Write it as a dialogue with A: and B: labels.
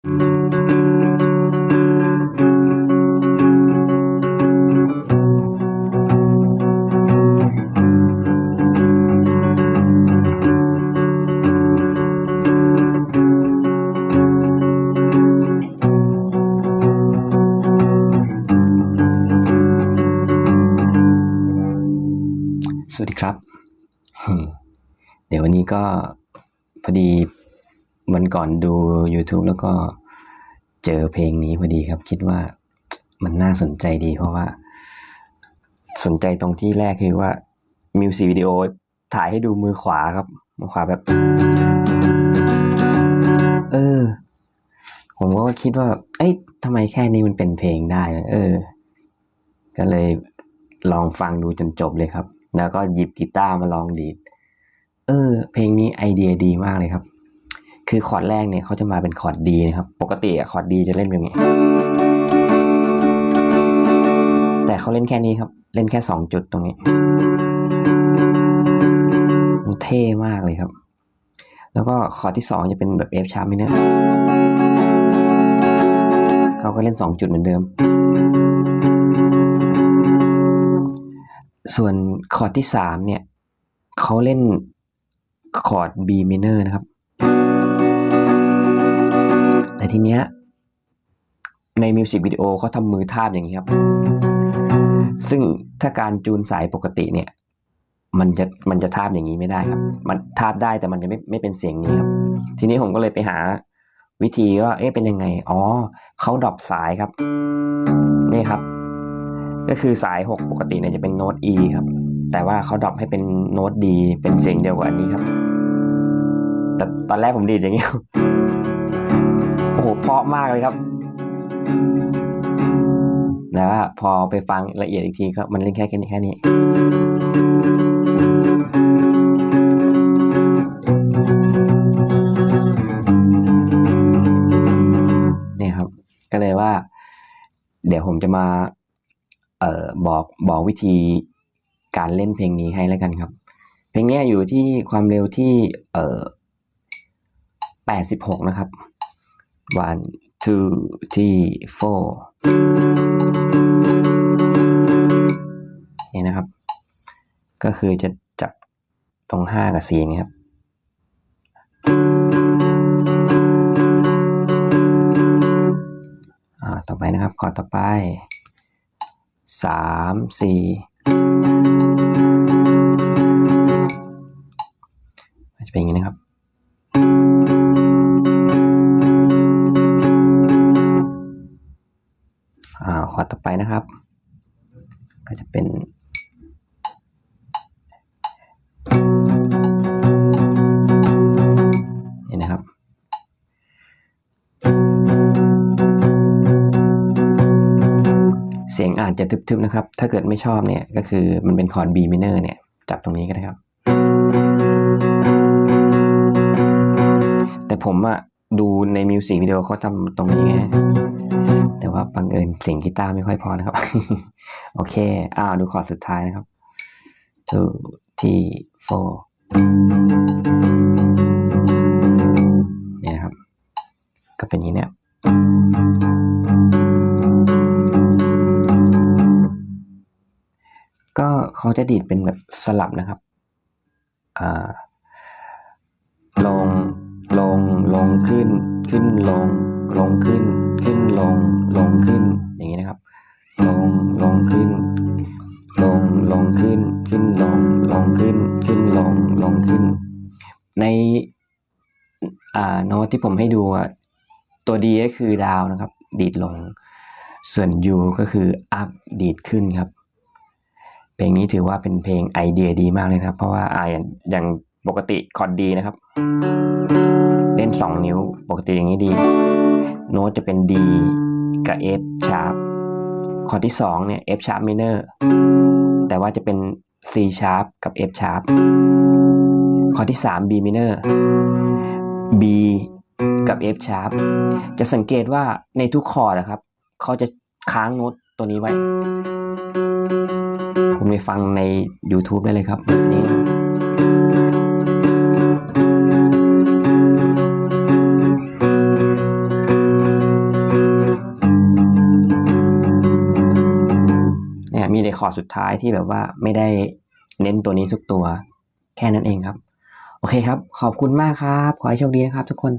A: สวัสดีครับ เดี๋ยววันนี้ก็พอดี วันก่อนดู YouTube แล้วก็เจอเพลงนี้พอดีครับ คิดว่ามันน่าสนใจดี เพราะว่า สนใจตรงที่แรกคือว่ามิวสิกวิดีโอถ่ายให้ดูมือขวาครับ มือขวาแบบ เออ ผมก็คิดว่า เอ้ยทำไมแค่นี้มันเป็นเพลงได้ เออ ก็เลยลองฟังดูจนจบเลยครับ แล้วก็หยิบกีตาร์มาลองดีด เออ เพลงนี้ไอเดียดีมากเลยครับ คือคอร์ดแรกเนี่ยเขาจะมาเป็นคอร์ดดีนะครับ ปกติอะคอร์ดดีจะเล่นแบบนี้ แต่เขาเล่นแค่นี้ครับ เล่นแค่สองจุดตรงนี้มันเท่มากเลยครับ แล้วก็คอร์ดที่สองจะเป็นแบบ F sharp minor เขาก็เล่นสองจุดเหมือนเดิม ส่วนคอร์ดที่สามเนี่ยเขาเล่นคอร์ด B minor นะครับ ทีเนี้ยในมิวสิกวิดีโอเขาทำมือทาบอย่างนี้ครับ ซึ่งถ้าการจูนสายปกติเนี่ย มันจะมันจะทาบอย่างนี้ไม่ได้ครับ มันทาบได้แต่มันจะไม่ไม่เป็นเสียงนี้ครับ ทีนี้ผมก็เลยไปหาวิธีว่าเอ๊ะเป็นยังไง อ๋อเขาดรอปสายครับ นี่ครับ ก็คือสาย 6 ปกติเนี่ยจะเป็นโน้ต E ครับ แต่ว่าเขาดรอปให้เป็นโน้ต D เป็นเสียงเดียวกับอันนี้ครับ แต่ตอนแรกผมดีดอย่างนี้โอ้โหเพราะมากเลยครับแต่ว่าพอไปฟังละเอียดอีกทีก็มันเล่นแค่แค่นี้เนี่ยครับ ก็เลยว่า เดี๋ยวผมจะมา เอ่อบอกบอกวิธีการเล่นเพลงนี้ให้แล้วกันครับ เพลงนี้อยู่ที่ความเร็วที่ เอ่อแปดสิบหกนะครับ one two three four นี่นะครับ ก็คือจะจับตรงห้ากับสี่นี่ครับอ่าต่อไปนะครับคอร์ดต่อไปสามสี่จะเป็นอย่างนี้นะครับ ไปนะครับ ก็จะเป็นนี่นะครับ เสียงอาจจะทึบๆนะครับ ถ้าเกิดไม่ชอบเนี่ยก็คือมันเป็นคอร์ด B minor เนี่ย จับตรงนี้ก็ได้ครับ แต่ผมอะดูในมิวสิกวิดีโอเขาทำตรงนี้ไง แต่ว่าบังเอิญเสียงกีตาร์ไม่ค่อยพอนะครับ โอเค อ้าวดูคอร์ดสุดท้ายนะครับ two three four เนี่ยนะครับ ก็เป็นอย่างนี้เนี่ยก็เขาจะดีดเป็นแบบสลับนะครับอ่าลง ลง ลงขึ้น ขึ้นลง ลงขึ้นขึ้นลงลงขึ้นอย่างนี้นะครับลงลงขึ้น ลงลงขึ้นขึ้นลงลงขึ้นขึ้นลงลงขึ้น ในอ่าโน้ตที่ผมให้ดูอะตัว D ก็คือดาวนะครับ ดีดลง ส่วน U ก็คือ up ดีดขึ้นครับเพลงนี้ถือว่าเป็นเพลงไอเดียดีมากเลยนะครับ เพราะว่าอาอย่างอย่างปกติคอร์ดดีนะครับ เล่น 2 นิ้วปกติอย่างนี้ดี โน้ตจะเป็น D กับ F sharp คอร์ดที่2เนี่ย F sharp minor แต่ว่าจะเป็น C sharp กับ F sharp คอร์ดที่ 3 B minor B กับ F sharp จะสังเกตว่าในทุกคอร์ดนะครับ เขาจะค้างโน้ตตัวนี้ไว้ คุณไปฟังใน YouTube ได้เลยครับนี้ มีในคอร์ดสุดท้ายที่แบบว่าไม่ได้เน้นตัวนี้ทุกตัว แค่นั้นเองครับ โอเคครับ ขอบคุณมากครับ ขอให้โชคดีนะครับทุกคน